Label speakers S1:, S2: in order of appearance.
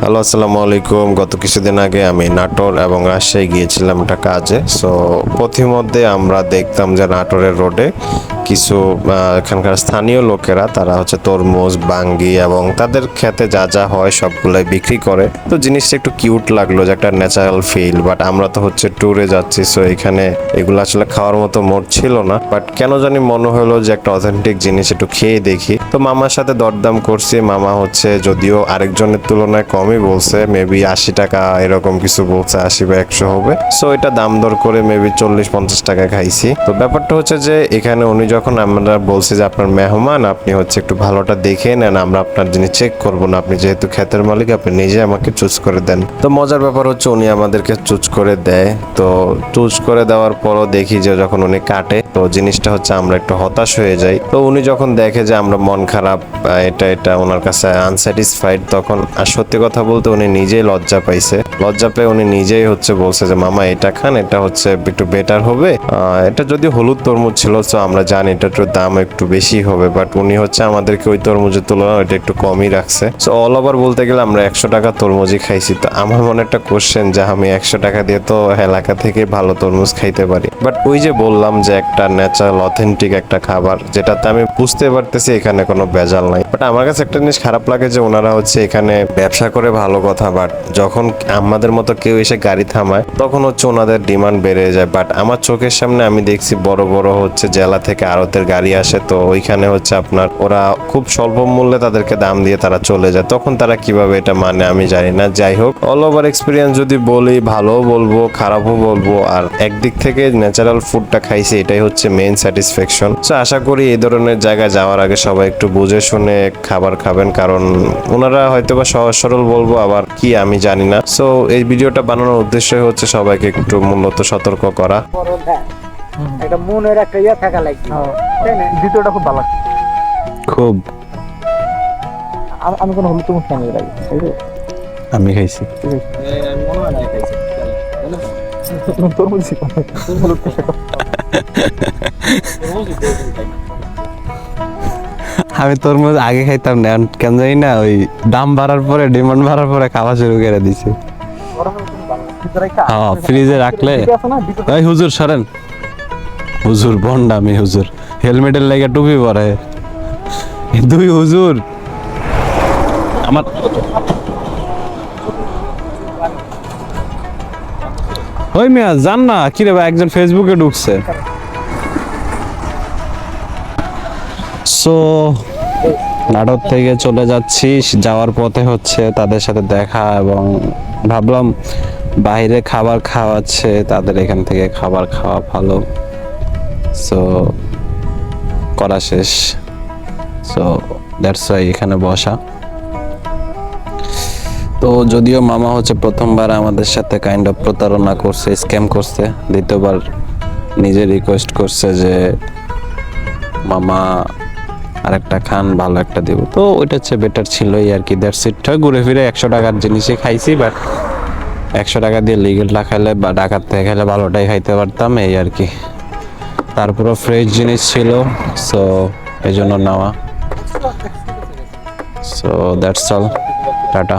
S1: Hello, আসসালামু আলাইকুম। গত কিছুদিন আগে আমি নাটোর এবং রাজশাহী গিয়েছিলাম একটা কাজে। সো পথিমধ্যে আমরা দেখতাম যে নাটোরের রোডে কিছু এখানকার স্থানীয় লোকেরা, তারা হচ্ছে তরমুজ, বাঙ্গি এবং তাদের খেতে যা যা হয় সবগুলোই বিক্রি করে। তো জিনিসটা একটু কিউট লাগল যে একটা ন্যাচারাল ফিল বাট আমরা তো হচ্ছে ট্যুরে যাচ্ছি সো এখানে এগুলো আসলে খাওয়ার মতো মোট ছিল না। বাট কেন জানি মনে হলো যে একটা অথেন্টিক জিনিস একটু খেয়ে দেখি। তো মামার সাথে দরদাম করছি। মামা হচ্ছে যদিও আরেকজনের তুলনায় কমই বলছে মেবি আশি টাকা এরকম কিছু বলছে, আশি বা একশো হবে। সো এটা দাম দর করে মেবি চল্লিশ, পঞ্চাশ টাকা খাইছি। তো ব্যাপারটা হচ্ছে যে, এখানে উনি যখন আমরা বলছি যে আপনার মেহমান, আপনি হচ্ছে একটু ভালোটা দেখে নেন, আমরা আপনার জিনিস চেক করব না। আপনি যেহেতু ক্ষেতের মালিক, আপনি নিজে আমাকে চুজ করে দেন। তো মজার ব্যাপার হচ্ছে উনি আমাদেরকে চুজ করে দেয়। তো চুজ করে দেওয়ার পরও দেখি যে যখন উনি কাটে তো জিনিসটা হচ্ছে আমরা একটু হতাশ হয়ে যাই। তো উনি যখন দেখে যে আমরা মন খারাপ এটা এটা ওনার কাছে আনস্যাটিসফাইড তখন, আর সত্যি কথা বলতে উনি নিজেই লজ্জা পাইছে। লজ্জা পেয়ে উনি নিজেই হচ্ছে বলছে যে, মামা, এটা খান, এটা হচ্ছে একটু বেটার হবে। এটা যদি হলুদ তরমুজ ছিল তো আমরা জানি এটা একটু দাম একটু বেশি হবে বাট উনি হচ্ছে আমাদেরকে ওই তরমুজের তুলনায় এটা একটু কমই রাখছে। সো অল ওভার বলতে গেলে আমরা একশো টাকা তরমুজই খাইছি। তো আমার মনে একটা কোশ্চেন যে, আমি একশো টাকা দিয়ে তো এলাকা থেকে ভালো তরমুজ খাইতে পারি। বাট ওই যে বললাম যে, একটা ন্যাচারাল অথেন্টিক একটা খাবার, যেটাতে আমি বুঝতে পারতেছি এখানে কোনো ভেজাল নাই। বাট আমার কাছে একটা জিনিস খারাপ লাগে যে ওনারা হচ্ছে এখানে ব্যবসা করে ভালো কথা বাট যখন আমাদের মতো কেউ এসে গাড়ি থামায়, তখন হচ্ছে ওনাদের ডিমান্ড বেড়ে যায়। বাট আমার চোখের সামনে আমি দেখছি বড় বড় হচ্ছে জেলা থেকে আড়তের গাড়ি আসে, তো ওইখানে হচ্ছে আপনার ওরা খুব স্বল্প মূল্যে তাদেরকে দাম দিয়ে তারা চলে যায়। তখন তারা কীভাবে এটা মানে আমি জানি না। যাই হোক অল ওভার এক্সপিরিয়েন্স যদি বলি, ভালোও বলব, খারাপও বলব, আর একদিক থেকে ন্যাচারাল ফুডটা খাইছি, এটাই হচ্ছে মেইন স্যাটিসফ্যাকশন তো আশা করি এই ধরনের জায়গায় যাওয়ার আগে সবাই একটু বুঝে শুনে খাবার খাবেন কারণ ওনারা হয়তো বা সহজ সরল বলব আবার কি আমি জানি না। সো এই ভিডিওটা বানানোর উদ্দেশ্যই হচ্ছে সবাইকে একটু মূলত সতর্ক করা।
S2: একটা মনের একটা ইয়ে থাকা লাগবে। না?
S3: দ্বিতীয়টা খুব ভালো
S4: খুব।
S3: আমি- কোনো হলুদ যে,
S4: আমি খাইছি।
S3: তরমুজ ছিল। হলুদ খাইছে কম।
S4: আমি তরমুজ আগে খাইতাম না কেন জানি না, ওই দাম বাড়ার পরে ডিমান্ড বাড়ার পরে খাওয়া শুরু করে দিছে। হ্যাঁ ফ্রিজে রাখলে এই হুজুর সরেন। হুজুর বন্ডামি হুজুর। হেলমেটের লাগে টুপি পরে। দুই হুজুর। আমার ওই মিয়া জান না। কি রে ভাই, একজন ফেসবুকে ঢুকছে। সো নাটক থেকে চলে যাচ্ছি। যাওয়ার পথে হচ্ছে তাদের সাথে দেখা এবং ভাবলাম বাইরে খাবার খাওয়াচ্ছে, তাদের এখান থেকে খাবার খাওয়া ভালো। সো করা শেষ। সো দ্যাটস ওয়াই এখানে বসা। তো যদিও মামা হচ্ছে প্রথমবার আমাদের সাথে কাইন্ড অফ প্রতারণা করছে স্ক্যাম করছে, দ্বিতীয়বার নিজে রিকোয়েস্ট করছে যে মামা আরেকটা খান, ভালো একটা দেবো। তো ওইটা হচ্ছে বেটার ছিলই আর কি দ্যাটস ইট ঘুরে ফিরে একশো টাকার জিনিসই খাইছি বাট একশো টাকা দিয়ে লিগেলটা খাইলে বা ডাকাত থেকে খাইলে ভালোটাই খাইতে পারতাম, এই আর কি। তারপরও ফ্রেশ জিনিস ছিল সো এই জন্য নেওয়া সো দ্যাটস অল টাটা।